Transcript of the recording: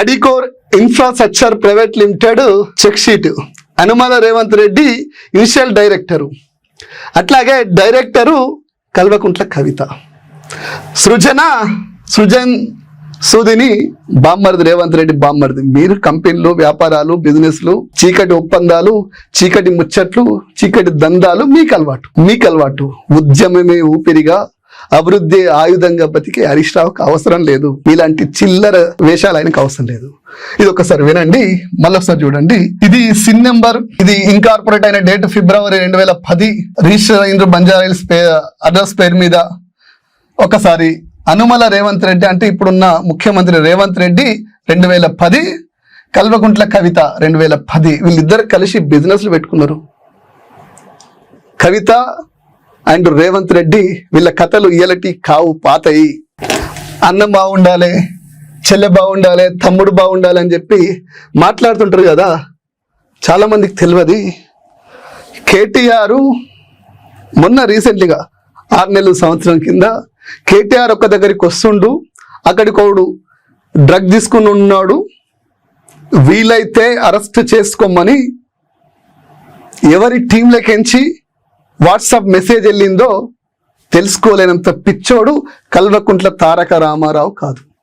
Adicore infrastructure private limited check sheet. Anumula Revanth Reddy initial director. అట్లాగే director Kalvakuntla Kavitha. Srujana Srujan Sudhini బామ్మర్ది రేవంత్ రెడ్డి బామ్మర్ది. మీరు కంపెనీలు వ్యాపారాలు బిజినెస్లు చీకటి ఒప్పందాలు చీకటి ముచ్చట్లు చీకటి దందాలు మీకు అలవాటు. మీకు అలవాటు. ఉద్యమమే ఊపిరిగా అభివృద్ధి ఆయుధంగా బతికే హరీష్ రావుకి అవసరం లేదు. ఇలాంటి చిల్లర వేషాలు ఆయనకు అవసరం లేదు. ఇది ఒకసారి వినండి మళ్ళొకసారి చూడండి. ఇది సిన్ నెంబర్. ఇది ఇన్కార్పొరేట్ అయిన డేట్ ఫిబ్రవరి రెండు వేల పది. రిజిస్టర్ అయిన బంజారాయిల్స్ పే అడ్రస్ పేరు మీద ఒకసారి అనుమల రేవంత్ రెడ్డి అంటే ఇప్పుడున్న ముఖ్యమంత్రి రేవంత్ రెడ్డి రెండు వేల పది. కల్వకుంట్ల కవిత రెండు వేల పది. వీళ్ళిద్దరు కలిసి బిజినెస్లు పెట్టుకున్నారు. కవిత అండ్ రేవంత్ రెడ్డి వీళ్ళ కథలు ఇయలటి కావు పాతయి. అన్నం బాగుండాలి చెల్లె బాగుండాలి తమ్ముడు బాగుండాలి అని చెప్పి మాట్లాడుతుంటారు కదా. చాలామందికి తెలియదు. కేటీఆర్ మొన్న రీసెంట్లీగా ఆరు నెలల సంవత్సరం కింద కేటీఆర్ ఒక్క దగ్గరికి వస్తుండు. అక్కడికోడు డ్రగ్ తీసుకుని ఉన్నాడు. వీలైతే అరెస్ట్ చేసుకోమని ఎవరి టీంలకెంచి వాట్సాప్ మెసేజ్ వెళ్ళిందో తెలుసుకోలేనంత పిచ్చోడు కల్వకుంట్ల తారక రామారావు కాదు.